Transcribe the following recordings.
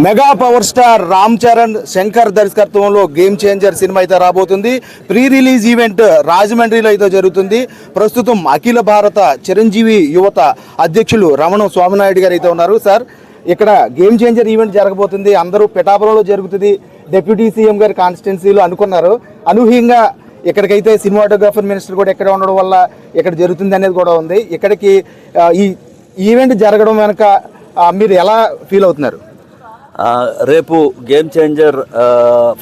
Mega power star Ram Charan Shankar దర్శకత్వంలో game changer cinema అయితే రాబోతుంది. ప్రీ రిలీజ్ ఈవెంట్ రాజమండ్రిలో అయితే జరుగుతుంది. ప్రస్తుతం అఖిల భారత చిరంజీవి యువత అధ్యక్షులు రమణ స్వామినాయుడు గారు అయితే ఉన్నారు. సార్ ఇక్కడ గేమ్ చేంజర్ ఈవెంట్ జరగబోతుంది. అందరూ పిఠాపురంలో జరుగుతుంది. డిప్యూటీ సీఎం గారి కాన్స్టిట్యున్సీలో అనుకున్నారు. అనూహ్యంగా ఇక్కడికైతే సినిమాటోగ్రాఫర్ మినిస్టర్ కూడా ఇక్కడ ఉండడం వల్ల ఇక్కడ జరుగుతుంది అనేది కూడా ఉంది. ఇక్కడికి ఈ ఈవెంట్ జరగడం వెనక మీరు ఎలా ఫీల్ అవుతున్నారు? రేపు గేమ్ చేంజర్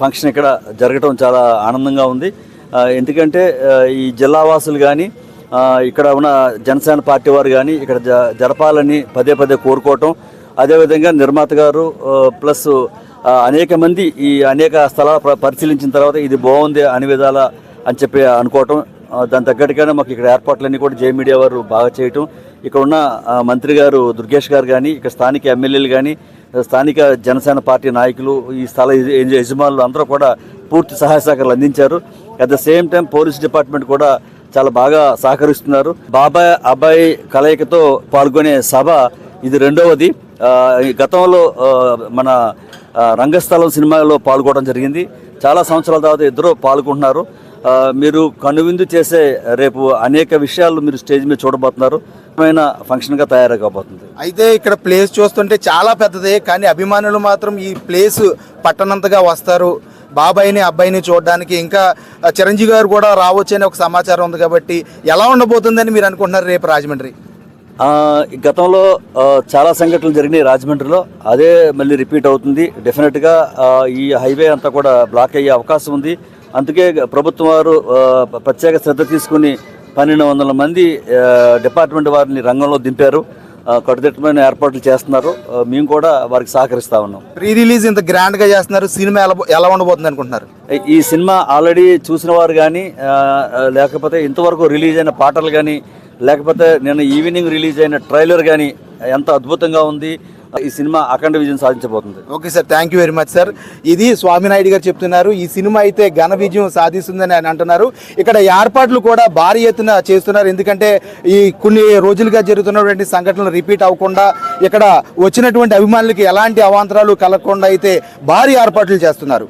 ఫంక్షన్ ఇక్కడ జరగటం చాలా ఆనందంగా ఉంది. ఎందుకంటే ఈ జిల్లా వాసులు కానీ ఇక్కడ ఉన్న జనసేన పార్టీ వారు కానీ ఇక్కడ జ జరపాలని పదే పదే కోరుకోవటం. అదేవిధంగా నిర్మాత గారు ప్లస్ అనేక మంది ఈ అనేక స్థలాలు పరిశీలించిన తర్వాత ఇది బాగుంది అన్ని విధాల అని చెప్పి అనుకోవటం. దాని తగ్గట్టుగానే మాకు ఇక్కడ ఏర్పాట్లన్నీ కూడా జే మీడియా వారు బాగా చేయటం. ఇక్కడ ఉన్న మంత్రి గారు దుర్గేష్ గారు కానీ ఇక్కడ స్థానిక ఎమ్మెల్యేలు కానీ స్థానిక జనసేన పార్టీ నాయకులు ఈ స్థల యజమానులు అందరూ కూడా పూర్తి సహాయ సహకారాలు అందించారు. At the same time police department కూడా చాలా బాగా సహకరిస్తున్నారు. బాబాయ్ అబ్బాయి కలయికతో పాల్గొనే సభ ఇది రెండవది. గతంలో మన రంగస్థలం సినిమాలో పాల్గొనడం జరిగింది. చాలా సంవత్సరాల తర్వాత ఇద్దరు పాల్గొంటున్నారు. మీరు కనువిందు చేసే రేపు అనేక విషయాలు మీరు స్టేజ్ మీద చూడబోతున్నారు. ఫంక్షన్గా తయారైపోతుంది అయితే ఇక్కడ ప్లేస్ చూస్తుంటే చాలా పెద్దదే కానీ అభిమానులు మాత్రం ఈ ప్లేస్ పట్టనంతగా వస్తారు. బాబాయిని అబ్బాయిని చూడడానికి ఇంకా చిరంజీవి గారు కూడా రావచ్చు అని ఒక సమాచారం ఉంది కాబట్టి ఎలా ఉండబోతుందని మీరు అనుకుంటున్నారు రేపు రాజమండ్రి? గతంలో చాలా సంఘటనలు జరిగినాయి రాజమండ్రిలో. అదే మళ్ళీ రిపీట్ అవుతుంది. డెఫినెట్గా ఈ హైవే అంతా కూడా బ్లాక్ అయ్యే అవకాశం ఉంది. అందుకే ప్రభుత్వం వారు ప్రత్యేక శ్రద్ధ తీసుకుని పన్నెండు వందల మంది డిపార్ట్మెంట్ వారిని రంగంలో దింపారు. కట్టుదిట్టమైన ఏర్పాట్లు చేస్తున్నారు. మేము కూడా వారికి సహకరిస్తా ఉన్నాం. ప్రీ రిలీజ్ ఇంత గ్రాండ్గా చేస్తున్నారు. సినిమా ఎలా ఎలా ఉండబోతుంది అనుకుంటున్నారు? ఈ సినిమా ఆల్రెడీ చూసిన వారు కానీ లేకపోతే ఇంతవరకు రిలీజ్ అయిన పాటలు కానీ లేకపోతే నిన్న ఈవినింగ్ రిలీజ్ అయిన ట్రైలర్ కానీ ఎంత అద్భుతంగా ఉంది. ఈ సినిమా అఖండ విజయం సాధించబోతుంది. Okay sir thank you very much sir. ఇది స్వామినాయుడు గారు చెప్తున్నారు ఈ సినిమా అయితే ఘన విజయం సాధిస్తుందని ఆయన అంటున్నారు. ఇక్కడ ఏర్పాట్లు కూడా భారీ ఎత్తున చేస్తున్నారు. ఎందుకంటే ఈ కొన్ని రోజులుగా జరుగుతున్నటువంటి సంఘటనలు రిపీట్ అవ్వకుండా ఇక్కడ వచ్చినటువంటి అభిమానులకి ఎలాంటి అవాంతరాలు కలగకుండా అయితే భారీ ఏర్పాట్లు చేస్తున్నారు.